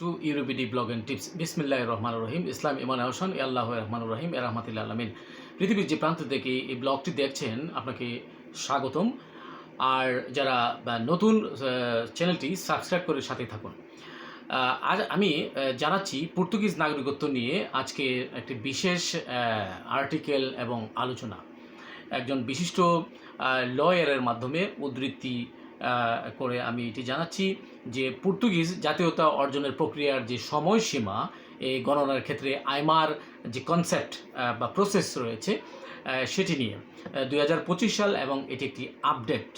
Two ইউরোপিডি blog and tips. বিসমিল্লাহ রহমান রহিম। ইসলাম ইমান হোসেন আল্লাহ রহমান রহিম। এ রহমতুল্লাহ আলমিন। পৃথিবীর যে প্রান্ত থেকে এই ব্লগটি দেখছেন, আপনাকে স্বাগতম। আর যারা নতুন চ্যানেলটি সাবস্ক্রাইব করে সাথে থাকুন। আজ আমি জানাচ্ছি পর্তুগিজ নাগরিকত্ব নিয়ে আজকে একটি বিশেষ আর্টিকেল এবং আলোচনা। একজন বিশিষ্ট লয়ারের মাধ্যমে উদ্ধৃতি করে আমি এটি জানাচ্ছি। যে পর্তুগিজ জাতীয়তা অর্জনের প্রক্রিয়ার যে সময়সীমা, এই গণনার ক্ষেত্রে আইমার যে কনসেপ্ট বা প্রসেস রয়েছে সেটি নিয়ে দু হাজার পঁচিশ সাল এবং এটি একটি আপডেট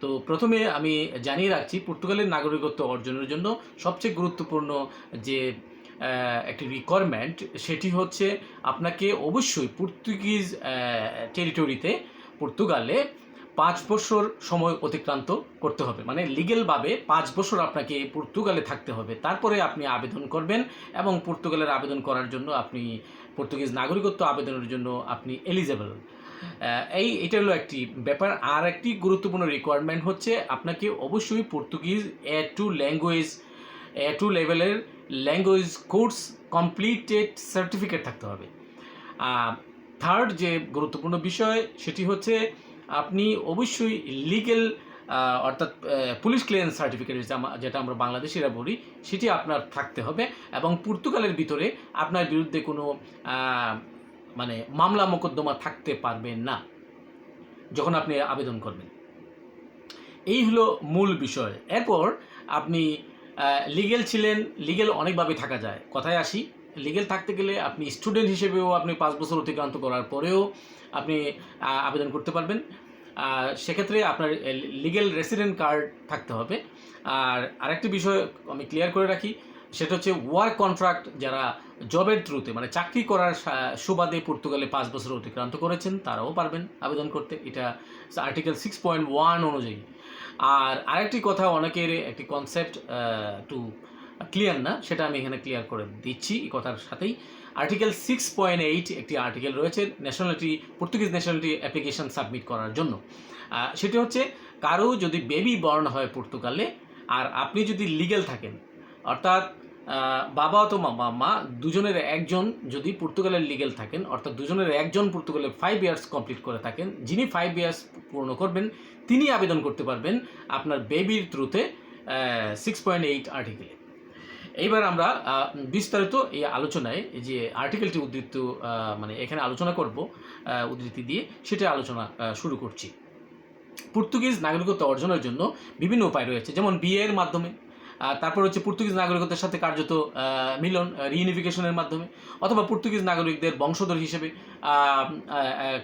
তো প্রথমে আমি জানিয়ে রাখছি, পর্তুগালের নাগরিকত্ব অর্জনের জন্য সবচেয়ে গুরুত্বপূর্ণ যে একটি রিকোয়ারমেন্ট সেটি হচ্ছে আপনাকে অবশ্যই পর্তুগিজ টেরিটরিতে পর্তুগালে পাঁচ বছর সময় অতিক্রান্ত করতে হবে। মানে লিগেলভাবে পাঁচ বছর আপনাকে পর্তুগালে থাকতে হবে। তারপরে আপনি আবেদন করবেন এবং পর্তুগালের আবেদন করার জন্য আপনি পর্তুগিজ নাগরিকত্ব আবেদনের জন্য আপনি এলিজেবল এই এটা হলো একটি ব্যাপার। আর একটি গুরুত্বপূর্ণ রিকোয়ারমেন্ট হচ্ছে আপনাকে অবশ্যই Portuguese A two language A two লেভেলের ল্যাঙ্গুয়েজ কোর্স কমপ্লিটেড সার্টিফিকেট থাকতে হবে। থার্ড যে গুরুত্বপূর্ণ বিষয় সেটি হচ্ছে আপনি অবশ্যই লিগেল অর্থাৎ পুলিশ ক্লিয়ারেন্স সার্টিফিকেট যেটা আমরা বাংলাদেশিরা বলি, সেটি আপনার থাকতে হবে এবং পর্তুগালের ভিতরে আপনার বিরুদ্ধে কোনো মানে মামলা মোকদ্দমা থাকতে পারবে না যখন আপনি আবেদন করবেন। এই হলো মূল বিষয়। এরপর আপনি লিগেল ছিলেন লিগেল অনেকভাবে থাকা যায়। কথায় আসি লিগেল থাকতে গেলে আপনি স্টুডেন্ট হিসেবেও আপনি পাঁচ বছর অতিক্রান্ত করার পরেও আপনি আবেদন করতে পারবেন। সেক্ষেত্রে আপনার লিগেল রেসিডেন্ট কার্ড থাকতে হবে। আর আরেকটি বিষয় আমি ক্লিয়ার করে রাখি, সেটা হচ্ছে ওয়ার্ক কন্ট্রাক্ট যারা জবের থ্রুতে মানে চাকরি করার সুবাদে পর্তুগালে পাঁচ বছর অতিক্রান্ত করেছেন, তারাও পারবেন আবেদন করতে। এটা আর্টিকেল সিক্স পয়েন্ট ওয়ান অনুযায়ী। আর আরেকটি কথা, অনেকের একটি কনসেপ্ট টু ক্লিয়ার না, সেটা আমি এখানে ক্লিয়ার করে দিচ্ছি এই কথার সাথেই। আর্টিকেল সিক্স পয়েন্ট এইট একটি আর্টিকেল রয়েছে nationality Portuguese nationality application submit করার জন্য। সেটি হচ্ছে, কারও যদি বেবি বর্ন হয় পর্তুগালে, আর আপনি যদি লিগেল থাকেন, অর্থাৎ বাবা অথবা মা দুজনের একজন যদি পর্তুগালের লিগেল থাকেন, অর্থাৎ দুজনের একজন পর্তুগালে ফাইভ ইয়ার্স কমপ্লিট করে থাকেন, যিনি ফাইভ ইয়ার্স পূর্ণ করবেন, তিনি আবেদন করতে পারবেন আপনার বেবির থ্রুতে সিক্স পয়েন্ট এইট আর্টিকেলে এইবার আমরা বিস্তারিত এই আলোচনায় যে আর্টিকেলটি উদ্ধৃত মানে এখানে আলোচনা করব উদ্ধৃতি দিয়ে সেটা আলোচনা শুরু করছি। পর্তুগিজ নাগরিকত্ব অর্জনের জন্য বিভিন্ন উপায় রয়েছে, যেমন বিয়ের মাধ্যমে তারপর হচ্ছে পর্তুগিজ নাগরিকত্বের সাথে কার্যত মিলন রিইউনিফিকেশনের মাধ্যমে, অথবা পর্তুগিজ নাগরিকদের বংশধর হিসেবে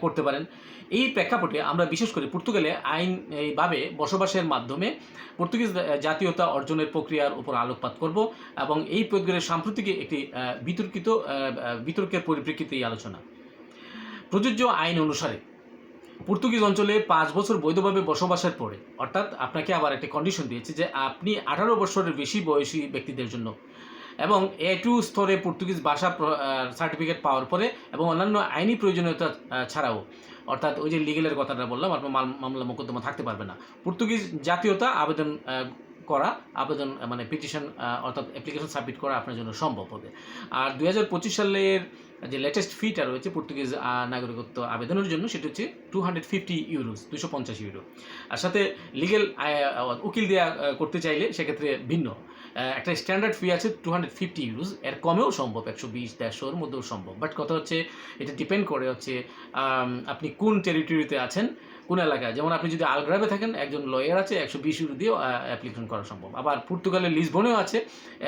করতে পারেন। এই প্রেক্ষাপটে আমরা বিশেষ করে পর্তুগালে আইন এইভাবে বসবাসের মাধ্যমে পর্তুগিজ জাতীয়তা অর্জনের প্রক্রিয়ার উপর আলোকপাত করব এবং এই প্রক্রিয়ার সাম্প্রতিক একটি বিতর্কিত বিতর্কের পরিপ্রেক্ষিতে এই আলোচনা। প্রযোজ্য আইন অনুসারে পর্তুগিজ অঞ্চলে পাঁচ বছর বৈধভাবে বসবাসের পরে, অর্থাৎ আপনাকে আবার একটা কন্ডিশন দিয়েছে যে আপনি আঠারো বছরের বেশি বয়সী ব্যক্তিদের জন্য এবং এ টু স্তরে পর্তুগিজ ভাষা সার্টিফিকেট পাওয়ার পরে এবং অন্যান্য আইনি প্রয়োজনীয়তা ছাড়াও, অর্থাৎ ওই যে লিগেলের কথাটা বললাম, আপনার মামলা মোকদ্দমা থাকতে পারবে না। পর্তুগিজ জাতীয়তা আবেদন করা, আবেদন মানে পিটিশন অর্থাৎ অ্যাপ্লিকেশন সাবমিট করা আপনার জন্য সম্ভব হবে। আর দু হাজার পঁচিশ সালের যে লেটেস্ট ফিটা রয়েছে পর্তুগিজ নাগরিকত্ব আবেদনের জন্য, সেটা হচ্ছে টু হান্ড্রেড ফিফটি ইউরোস দুশো পঞ্চাশ ইউরো আর সাথে লিগেল উকিল দেওয়া করতে চাইলে সেক্ষেত্রে ভিন্ন। একটা স্ট্যান্ডার্ড ফি আছে টু হান্ড্রেড ফিফটি ইউরোস এর কমেও সম্ভব, একশো বিশ দেড়শোর মধ্যেও সম্ভব। বাট কথা হচ্ছে, এটা ডিপেন্ড করে হচ্ছে আপনি কোন টেরিটরিতে আছেন, কোন এলাকায়। যেমন আপনি যদি আলগ্রাবে থাকেন, একজন লয়ার আছে, একশো বিশ ইউরো দিয়েও অ্যাপ্লিকেশন করা সম্ভব। আবার পর্তুগালের লিসবনেও আছে,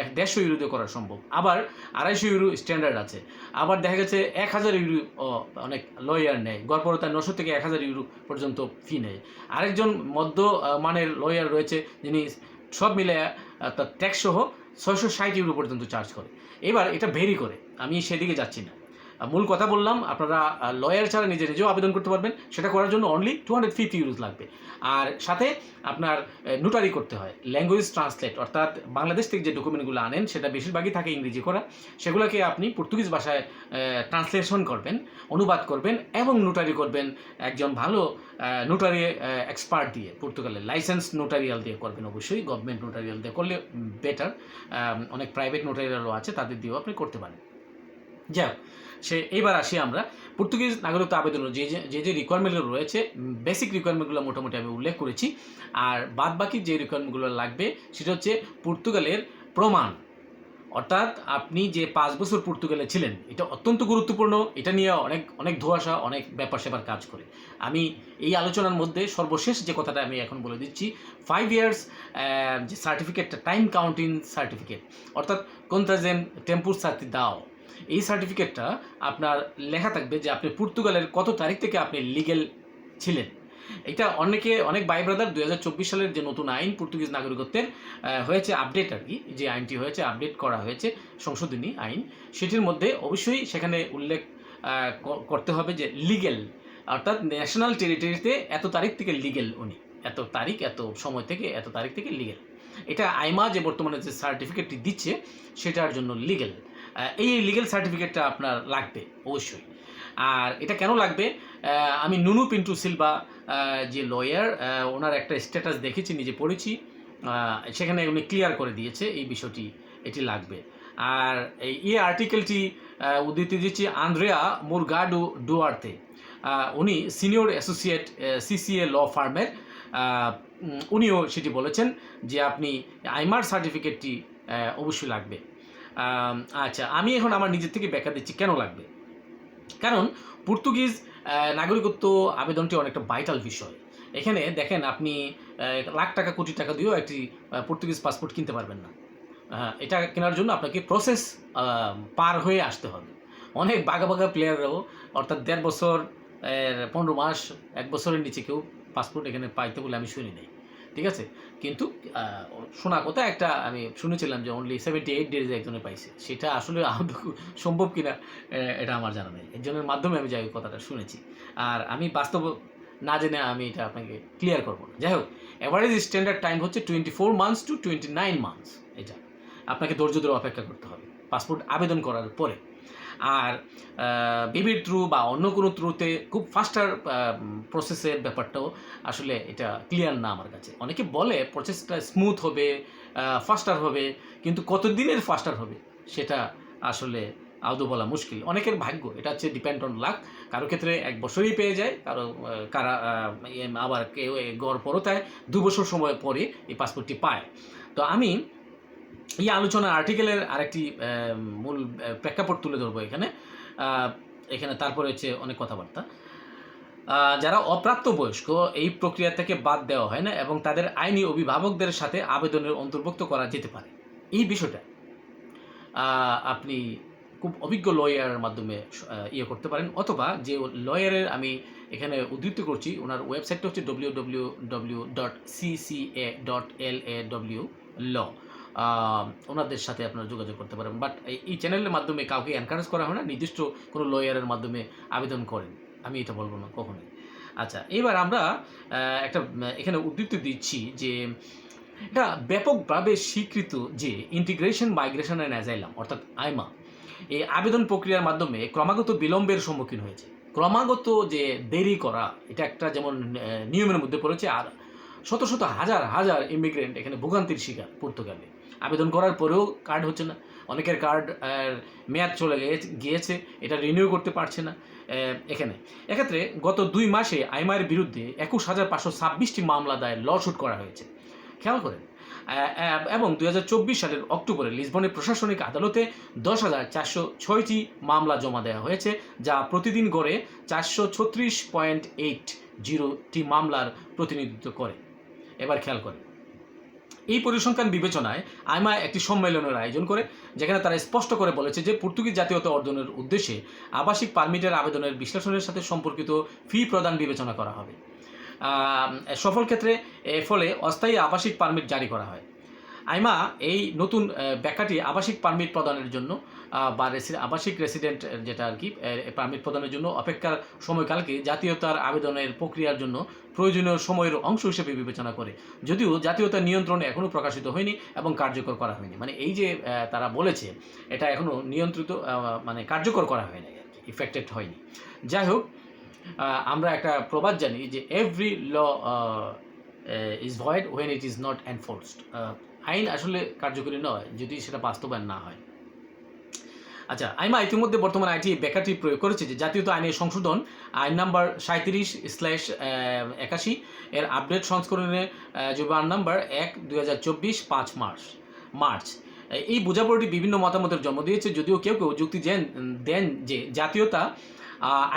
এক দেড়শো ইউরো দিয়ে করা সম্ভব। আবার আড়াইশো ইউরো স্ট্যান্ডার্ড আছে। আবার দেখা গেছে, এক হাজার ইউরো অনেক লয়ার নেয়। গড়পড়ে তার নশো থেকে এক হাজার ইউরো পর্যন্ত ফি নেয়। আরেকজন মধ্য মানের লয়ার রয়েছে, যিনি সব মিলে তার ট্যাক্স সহ ছয়শো ষাট ইউরো পর্যন্ত চার্জ করে। এবার এটা ভেরি করে। আমি সেদিকে যাচ্ছি না। মূল কথা বললাম, আপনারা লয়ার ছাড়া নিজে নিজেও আবেদন করতে পারবেন। সেটা করার জন্য only two hundred fifty euros লাগবে। আর সাথে আপনার নোটারি করতে হয় ল্যাঙ্গুয়েজ ট্রান্সলেট অর্থাৎ বাংলাদেশ থেকে যে ডকুমেন্টগুলো আনেন, সেটা বেশিরভাগই থাকে ইংরেজি করা। সেগুলোকে আপনি পর্তুগিজ ভাষায় ট্রান্সলেশন করবেন, অনুবাদ করবেন এবং নোটারি করবেন। একজন ভালো নোটারি এক্সপার্ট দিয়ে পর্তুগালের লাইসেন্স নোটারিয়াল দিয়ে করবেন অবশ্যই। গভর্নমেন্ট নোটারিয়াল দিয়ে করলে বেটার অনেক প্রাইভেট নোটারিয়ালও আছে, তাদের দিয়েও আপনি করতে পারেন। যাই সে এইবার আসি আমরা। পর্তুগিজ নাগরিকত্ব আবেদনের যে যে- যে রিকোয়ারমেন্টগুলো রয়েছে বেসিক রিকোয়ারমেন্টগুলো মোটামুটি আমি উল্লেখ করেছি। আর বাদ বাকি যে রিকোয়ারমেন্টগুলো লাগবে, সেটা হচ্ছে পর্তুগালের প্রমাণ। অর্থাৎ আপনি যে পাঁচ বছর পর্তুগালে ছিলেন, এটা অত্যন্ত গুরুত্বপূর্ণ। এটা নিয়ে অনেক অনেক ধোয়াশা, অনেক ব্যাপার স্যাপার কাজ করে। আমি এই আলোচনার মধ্যে সর্বশেষ যে কথাটা আমি এখন বলে দিচ্ছি ফাইভ ইয়ার্স যে সার্টিফিকেটটা টাইম কাউন্টিং সার্টিফিকেট অর্থাৎ কোনতাজেম টেম্পুর সাথে দাও। এই সার্টিফিকেটটা আপনার লেখা থাকবে যে আপনি পর্তুগালের কত তারিখ থেকে আপনি লিগেল ছিলেন। এটা অনেকে, অনেক ভাই ব্রাদার দু হাজার চব্বিশ সালের যে নতুন আইন পর্তুগিজ নাগরিকত্বের হয়েছে আপডেট আর কি, যে আইনটি হয়েছে আপডেট করা হয়েছে সংশোধনী আইন, সেটির মধ্যে অবশ্যই সেখানে উল্লেখ করতে হবে যে লিগেল অর্থাৎ ন্যাশনাল টেরিটরিতে এত তারিখ থেকে লিগেল উনি, এত তারিখ, এত সময় থেকে, এত তারিখ থেকে লিগেল এটা আইমা যে বর্তমানে যে সার্টিফিকেটটি দিচ্ছে, সেটার জন্য লিগেল এই লিগেল সার্টিফিকেটটা আপনার লাগবে, অবশ্যই। আর এটা কেন লাগবে? আমি নুনু পিন্টু সিলভা যে লয়ার ওনার একটা স্ট্যাটাস দেখেছি, নিজে পড়েছি। সেখানে উনি ক্লিয়ার করে দিয়েছে এই বিষয়টি, এটি লাগবে। আর এই আর্টিকেলটি উদ্ধৃতি দিচ্ছি আন্দ্রেয়া মুরগাডু ডুয়ার্তে উনি সিনিয়র অ্যাসোসিয়েট সিসিএ ল ফার্মের উনিও সেটি বলেছেন যে আপনি আইমার সার্টিফিকেটটি অবশ্যই লাগবে। আচ্ছা আমি এখন আমার নিজের থেকে ব্যাখ্যা দিচ্ছি কেন লাগবে? কারণ পর্তুগিজ নাগরিকত্ব আবেদনটি অনেকটা ভাইটাল বিষয়। এখানে দেখেন আপনি লাখ টাকা কোটি টাকা দিয়েও একটি পর্তুগিজ পাসপোর্ট কিনতে পারবেন না। হ্যাঁ, এটা কেনার জন্য আপনাকে প্রসেস পার হয়ে আসতে হবে। অনেক বাঘা বাঘা প্লেয়াররাও অর্থাৎ দেড় বছর পনেরো মাস এক বছরের নিচে কেউ পাসপোর্ট এখানে পাইতে বলে আমি শুনি নাই। ঠিক আছে? কিন্তু শোনা কথা একটা আমি শুনেছিলাম যে অনলি সেভেন্টি এইট ডেজে একজনে পাইছে। সেটা আসলে আদৌ সম্ভব কিনা এটা আমার জানা নেই। একজনের মাধ্যমে আমি যাই কথাটা শুনেছি। আর আমি বাস্তব না জেনে আমি এটা আপনাকে ক্লিয়ার করব না। যাই হোক অ্যাভারেজ স্ট্যান্ডার্ড টাইম হচ্ছে twenty four months to twenty nine months এটা। আপনাকে ধৈর্য ধরে অপেক্ষা করতে হবে। পাসপোর্ট আবেদন করার পরে। আর বিবির থ্রু বা অন্য কোনো থ্রুতে খুব ফাস্টার প্রসেসের ব্যাপারটাও আসলে এটা ক্লিয়ার না আমার কাছে। অনেকে বলে প্রসেসটা স্মুথ হবে ফাস্টার হবে, কিন্তু কত দিনের ফাস্টার হবে সেটা আসলে আদৌ বলা মুশকিল। অনেকের ভাগ্য, এটা হচ্ছে ডিপেন্ড অন লাক কারও ক্ষেত্রে এক বছরই পেয়ে যায়, কারও কারা আবার কেউ গড় পরতায় দু বছর সময় পরে এই পাসপোর্টটি পায়। তো আমি এই আলোচনার আর্টিকেলের আরেকটি মূল প্রেক্ষাপট তুলে ধরবো এখানে। এখানে তারপরে হচ্ছে অনেক কথাবার্তা। যারা অপ্রাপ্তবয়স্ক, এই প্রক্রিয়া থেকে বাদ দেওয়া হয় না এবং তাদের আইনি অভিভাবকদের সাথে আবেদনের অন্তর্ভুক্ত করা যেতে পারে। এই বিষয়টা আপনি খুব অভিজ্ঞ লয়ারের মাধ্যমে ইয়ে করতে পারেন। অথবা যে লয়ারের আমি এখানে উদ্ধৃত করছি, ওনার ওয়েবসাইটটা হচ্ছে W W W dot C C A dot L A W law ওনাদের সাথে আপনারা যোগাযোগ করতে পারেন। বাট এই চ্যানেলের মাধ্যমে কাউকে এনকারেজ করা হয় না, নির্দিষ্ট কোনো লয়ারের মাধ্যমে আবেদন করেন। আমি এটা বলব না কখনোই। আচ্ছা এবার আমরা একটা, এখানে উদ্ধৃতি দিচ্ছি যে এটা ব্যাপকভাবে স্বীকৃত যে ইন্টিগ্রেশন মাইগ্রেশন অ্যান্ড অ্যাজাইলাম অর্থাৎ আইমা, এই আবেদন প্রক্রিয়ার মাধ্যমে ক্রমাগত বিলম্বের সম্মুখীন হয়েছে। ক্রমাগত যে দেরি করা, এটা একটা যেমন নিয়মের মধ্যে পড়েছে, আর শত শত হাজার হাজার ইমিগ্রেন্ট এখানে ভোগান্তির শিকার পর্তুগালে। আবেদন করার পরেও কার্ড হচ্ছে না। অনেকের কার্ড মেয়াদ চলে গিয়েছে, এটা রিনিউ করতে পারছে না এখানে। এক্ষেত্রে গত দুই মাসে আইমার বিরুদ্ধে একুশ হাজার পাঁচশো ছাব্বিশটি মামলা দায়ের লশুট করা হয়েছে। খেয়াল করেন এবং দু হাজার চব্বিশ সালের অক্টোবরে লিসবনের প্রশাসনিক আদালতে দশ হাজার চারশো ছয়টি মামলা জমা দেওয়া হয়েছে, যা প্রতিদিন গড়ে চারশো ছত্রিশ পয়েন্ট এইট জিরোটি মামলার প্রতিনিধিত্ব করে। এবার খেয়াল করেন এই পরিসংখ্যান বিবেচনায় আইমা একটি সম্মেলনের আয়োজন করে, যেখানে তারা স্পষ্ট করে বলেছে যে পর্তুগিজ জাতীয়তা অর্জনের উদ্দেশ্যে আবাসিক পারমিটের আবেদনের বিশ্লেষণের সাথে সম্পর্কিত ফি প্রদান বিবেচনা করা হবে। সফল ক্ষেত্রে ফলে অস্থায়ী আবাসিক পারমিট জারি করা হয়। আইমা, এই নতুন ব্যাখ্যাটি আবাসিক পারমিট প্রদানের জন্য বা আবাসিক রেসিডেন্ট যেটা আর কি পারমিট প্রদানের জন্য অপেক্ষার সময়কালকে জাতীয়তার আবেদনের প্রক্রিয়ার জন্য প্রয়োজনীয় সময়ের অংশ হিসেবে বিবেচনা করে। যদিও জাতীয়তা নিয়ন্ত্রণ এখনও প্রকাশিত হয়নি এবং কার্যকর করা হয়নি। মানে এই যে তারা বলেছে, এটা এখনও নিয়ন্ত্রিত মানে কার্যকর করা হয়নি আর কি ইফেক্টেড হয়নি। যাই হোক আমরা একটা প্রবাদ জানি যে every law is void when it is not enforced আইন আসলে কার্যকরী নয়, যদি সেটা বাস্তবায়ন না হয়। আচ্ছা আইমা ইতিমধ্যে বর্তমানে আইটি বেকারটি প্রয়োগ করেছে যে জাতীয়তা আইনের সংশোধন, আইন নাম্বার সাঁত্রিশ স্ল্যাশ একাশি, এর আপডেট সংস্করণে জুবান নাম্বার এক, দুই হাজার চব্বিশ, পাঁচ মার্চ মার্চ। এই বোঝাপড়াটি বিভিন্ন মতামতের জন্ম দিয়েছে, যদিও কেউ কেউ যুক্তি দেন দেন যে জাতীয়তা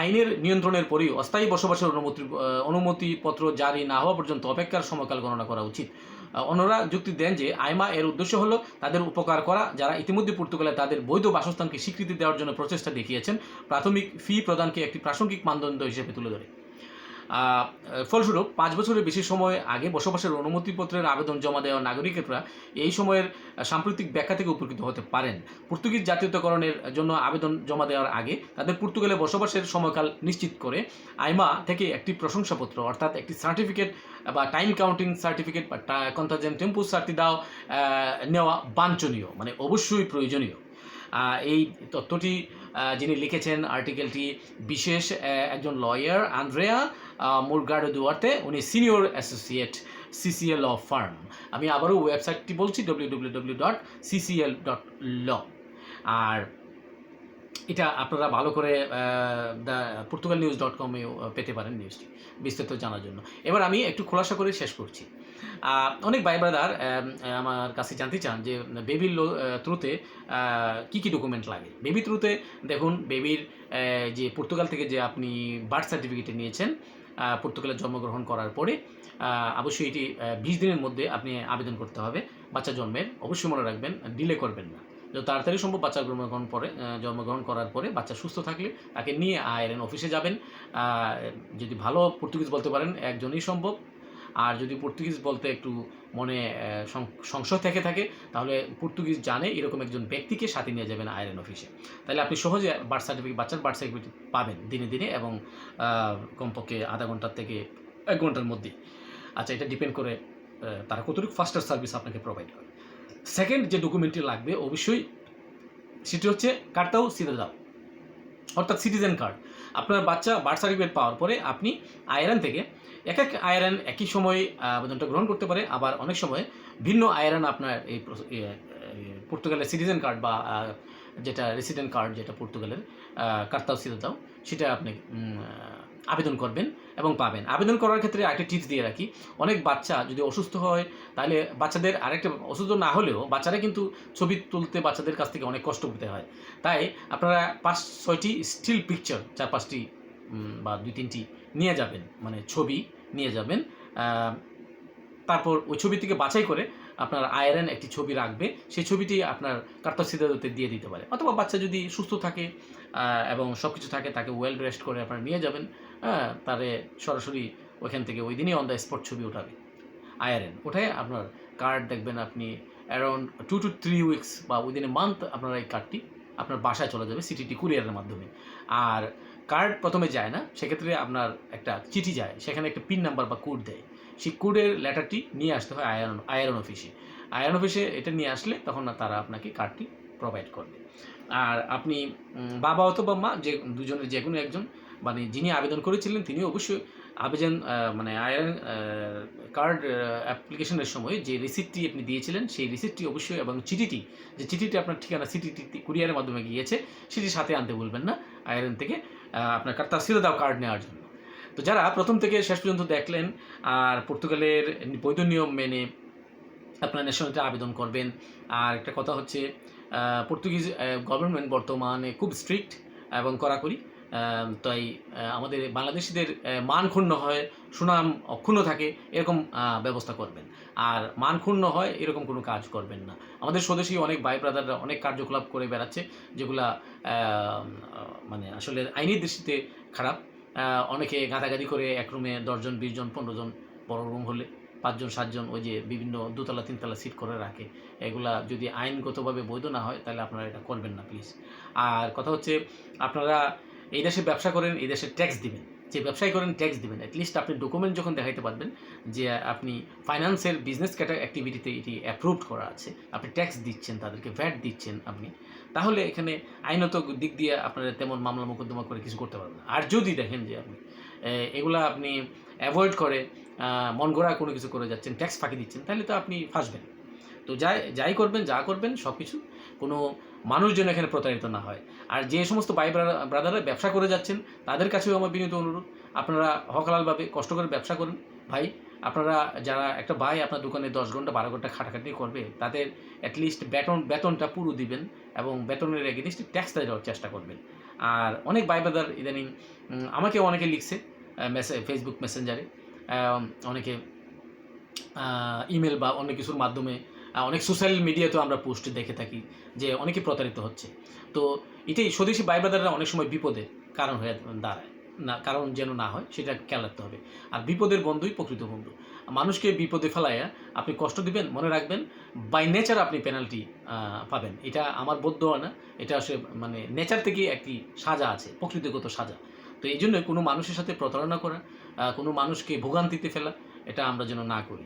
আইনের নিয়ন্ত্রণের পরেই অস্থায়ী বসবাসের অনুমতি অনুমতিপত্র জারি না হওয়া পর্যন্ত অপেক্ষার সময়কাল গণনা করা উচিত। অন্যরা যুক্তি দেন যে আইমা এর উদ্দেশ্য হলো তাদের উপকার করা। যারা ইতিমধ্যে পর্তুগালে তাদের বৈধ বাসস্থানকে স্বীকৃতি দেওয়ার জন্য প্রচেষ্টা দেখিয়েছেন, প্রাথমিক ফি প্রদানকে একটি প্রাসঙ্গিক মানদণ্ড হিসেবে তুলে ধরে। ফলস্বরূপ পাঁচ বছরের বেশি সময় আগে বসবাসের অনুমতিপত্রের আবেদন জমা দেওয়া নাগরিকেরা এই সময়ের সাম্প্রতিক ব্যাখ্যা থেকে উপকৃত হতে পারেন। পর্তুগিজ জাতীয়তাকরণের জন্য আবেদন জমা দেওয়ার আগে তাদের পর্তুগালে বসবাসের সময়কাল নিশ্চিত করে আইমা থেকে একটি প্রশংসাপত্র, অর্থাৎ একটি সার্টিফিকেট বা টাইম কাউন্টিং সার্টিফিকেট বা কন্টাজেন্ট টেম্পু সার্টি দাও নেওয়া বাঞ্ছনীয় মানে অবশ্যই প্রয়োজনীয়। এই তথ্যটি যিনি লিখেছেন আর্টিকেলটি, বিশেষ একজন লয়ার আন্দ্রেয়া মুরগাডো দুয়ার্তে, উনি senior associate CCL of firm আমি আবারও ওয়েবসাইটটি বলছি W W W dot CCL dot law আর এটা আপনারা ভালো করে দ্য পর্তুগাল নিউজ ডট কমেও পেতে পারেন নিউজটি বিস্তারিত জানার জন্য। এবার আমি একটু খোলাসা করে শেষ করছি। অনেক ভাই ব্রাদার আমার কাছে জানতে চান যে বেবির থ্রুতে কী কী ডকুমেন্ট লাগে? বেবি থ্রুতে দেখুন বেবির যে পর্তুগাল থেকে যে আপনি বার্থ সার্টিফিকেট নিয়েছেন পর্তুগালে জন্মগ্রহণ করার পরে অবশ্যই এটি বিশ দিনের মধ্যে আপনি আবেদন করতে হবে। বাচ্চা জন্মের, অবশ্যই মনে রাখবেন ডিলে করবেন না। যত তাড়াতাড়ি সম্ভব বাচ্চা জন্মগ্রহণ পরে জন্মগ্রহণ করার পরে বাচ্চা সুস্থ থাকলে তাকে নিয়ে আইএনএন অফিসে যাবেন। যদি ভালো পর্তুগিজ বলতে পারেন, একজনই সম্ভব। আর যদি পর্তুগিজ বলতে একটু মনে সংশয় থেকে থাকে, তাহলে পর্তুগিজ জানে এরকম একজন ব্যক্তিকে সাথে নিয়ে যাবেন আয়রন অফিসে। তাহলে আপনি সহজে বার্থ সার্টিফিকেট, বাচ্চার বার্থ সার্টিফিকেট পাবেন দিনে দিনে এবং কমপক্ষে আধা ঘণ্টার থেকে এক ঘণ্টার মধ্যে। আচ্ছা এটা ডিপেন্ড করে তারা কতটুকু ফাস্টার সার্ভিস আপনাকে প্রোভাইড করে। সেকেন্ড যে ডকুমেন্টটি লাগবে, অবশ্যই সেটি হচ্ছে কার্তাও সিদাদাও, অর্থাৎ সিটিজেন কার্ড আপনার বাচ্চা বার্থ সার্টিফিকেট পাওয়ার পরে আপনি আয়রন থেকে এক এক আয়রন একই সময়ে আবেদনটা গ্রহণ করতে পারে। আবার অনেক সময় ভিন্ন আয়রন আপনার এই পর্তুগালের সিটিজেন কার্ড বা যেটা রেসিডেন্ট কার্ড যেটা পর্তুগালের কার্তাও সিদাদাও সেটা আপনি আবেদন করবেন এবং পাবেন। আবেদন করার ক্ষেত্রে একটা টিপস দিয়ে রাখি। অনেক বাচ্চা যদি অসুস্থ হয়, তাহলে বাচ্চাদের আরেকটা অসুস্থ না হলেও বাচ্চারা কিন্তু ছবি তুলতে বাচ্চাদের কাছ থেকে অনেক কষ্ট পেতে হয়। তাই আপনারা পাঁচ ছয়টি স্টিল পিকচার চার পাঁচটি বা দুই, তিনটি নিয়ে যাবেন মানে ছবি নিয়ে যাবেন। তারপর ওই ছবি থেকে বাছাই করে আপনার আয়রন একটি ছবি রাখবে। সেই ছবিটি আপনার কার্তা সিদ্ধাতে দিয়ে দিতে পারে। অথবা বাচ্চা যদি সুস্থ থাকে এবং সব কিছু থাকে, তাকে ওয়েল রেস্ট করে আপনারা নিয়ে যাবেন হ্যাঁ সরাসরি ওইখান থেকে ওই দিনই অন দ্য স্পট ছবি ওঠাবে। আয়ারেন ওঠায় আপনার কার্ড দেখবেন আপনি around two two three weeks বা উইদিন এ মান্থ আপনার এই কার্ডটি আপনার বাসায় চলে যাবে সিটিটি কুরিয়ারের মাধ্যমে। আর কার্ড প্রথমে যায় না সেক্ষেত্রে আপনার একটা চিঠি যায় সেখানে একটা পিন নাম্বার বা কোড দেয় সেই কোডের লেটারটি নিয়ে আসতে হয় আয়রন আয়রন অফিসে আয়রন অফিসে এটা নিয়ে আসলে তখন না তারা আপনাকে কার্ডটি প্রোভাইড করবে আর আপনি বাবা অথবা মা যে দুজনের যে কোনো একজন মানে যিনি আবেদন করেছিলেন তিনি অবশ্যই আবেদন মানে আয়রন কার্ড অ্যাপ্লিকেশনের সময় যে রিসিপ্টটি আপনি দিয়েছিলেন সেই রিসিপ্টটি অবশ্যই এবং চিঠিটি যে চিঠিটি আপনার ঠিকানা চিঠিটি কুরিয়ারের মাধ্যমে গিয়েছে সেটি সাথে আনতে বলবেন না আয়রন থেকে আপনার তাসিল দাও কার্ড নেওয়ার জন্য। তো যারা প্রথম থেকে শেষ পর্যন্ত দেখলেন আর পর্তুগালের বৈধ নিয়ম মেনে আপনার ন্যাশনালিটি আবেদন করবেন, আর একটা কথা হচ্ছে পর্তুগিজ গভর্নমেন্ট বর্তমানে খুব স্ট্রিক্ট এবং কড়াকড়ি। তাই আমাদের বাংলাদেশিদের মান ক্ষুণ্ণ হয়, সুনাম অক্ষুণ্ণ থাকে, এরকম ব্যবস্থা করবেন। আর মান ক্ষুণ্ণ হয়, এরকম কোনো কাজ করবেন না। আমাদের স্বদেশী অনেক ভাই ব্রাদাররা অনেক কার্যকলাপ করে বেড়াচ্ছে, যেগুলা মানে আসলে আইনি দৃষ্টিতে খারাপ। অনেকে গাদাগাদি করে এক রুমে দশজন, বিশজন পনেরো জন বড় রুম হলে পাঁচজন, সাতজন ওই যে বিভিন্ন দুতলা, তিনতলা সিট করে রাখে। এগুলা যদি আইনগতভাবে বৈধ না হয়, তাহলে আপনারা এটা করবেন না, প্লিজ। আর কথা হচ্ছে, আপনারা এই দেশে ব্যবসা করেন, এই দেশে ট্যাক্স দিবেন। যে ব্যবসায় করেন ট্যাক্স দিবেন। অ্যাটলিস্ট আপনি ডকুমেন্ট যখন দেখাইতে পারবেন যে আপনি ফাইন্যান্সের বিজনেস ক্যাটার অ্যাক্টিভিটিতে এটি অ্যাপ্রুভড করা আছে, আপনি ট্যাক্স দিচ্ছেন, তাদেরকে ভ্যাট দিচ্ছেন আপনি, তাহলে এখানে আইনত দিক দিয়ে আপনারা তেমন মামলা মোকদ্দমা করে কিছু করতে পারবেন আর যদি দেখেন যে আপনি এগুলা আপনি অ্যাভয়েড করে মন গড়া কোনো কিছু করে যাচ্ছেন ট্যাক্স ফাঁকি দিচ্ছেন, তাহলে তো আপনি ফাঁসবেন। তো যাই যাই করবেন, যা করবেন সব কিছু কোনো মানুষ যেন এখানে প্রতারিত না হয়। আর যে সমস্ত ভাই ব্রাদাররা ব্যবসা করে যাচ্ছেন, তাদের কাছেও আমার বিনীত অনুরোধ। আপনারা হকালালভাবে কষ্ট করে ব্যবসা করুন। ভাই, আপনারা যারা, একটা ভাই আপনার দোকানে দশ ঘণ্টা, বারো ঘণ্টা খাটাখাটি করবে, তাদের অ্যাটলিস্ট বেতন, বেতনটা পুরো দিবেন এবং বেতনের এগেনিস্ট ট্যাক্সটা দেওয়ার চেষ্টা করবেন। আর অনেক ভাই ব্রাদার ইদানিং আমাকে অনেকে লিখছে মেসে ফেসবুক মেসেঞ্জারে অনেকে ইমেল বা অন্য কিছুর মাধ্যমে অনেক সোশ্যাল মিডিয়াতেও আমরা পোস্ট দেখে থাকি যে অনেকে প্রতারিত হচ্ছে। তো এটাই স্বদেশি ভাই ব্রাদাররা অনেক সময় বিপদে কারণ হয়ে দাঁড়ায়। না, কারণ যেন না হয় সেটা খেয়াল রাখতে হবে। আর বিপদের বন্ধুই প্রকৃত বন্ধু। মানুষকে বিপদে ফেলাইয়া আপনি কষ্ট দিবেন, মনে রাখবেন বাই নেচার আপনি পেনাল্টি পাবেন। এটা আমার বোধ হয় না, এটা আসলে মানে নেচার থেকে একটি সাজা আছে, প্রকৃতিগত সাজা। তো এই জন্য কোনো মানুষের সাথে প্রতারণা করা কোনো মানুষকে ভোগান্তিতে ফেলা, এটা আমরা যেন না করি।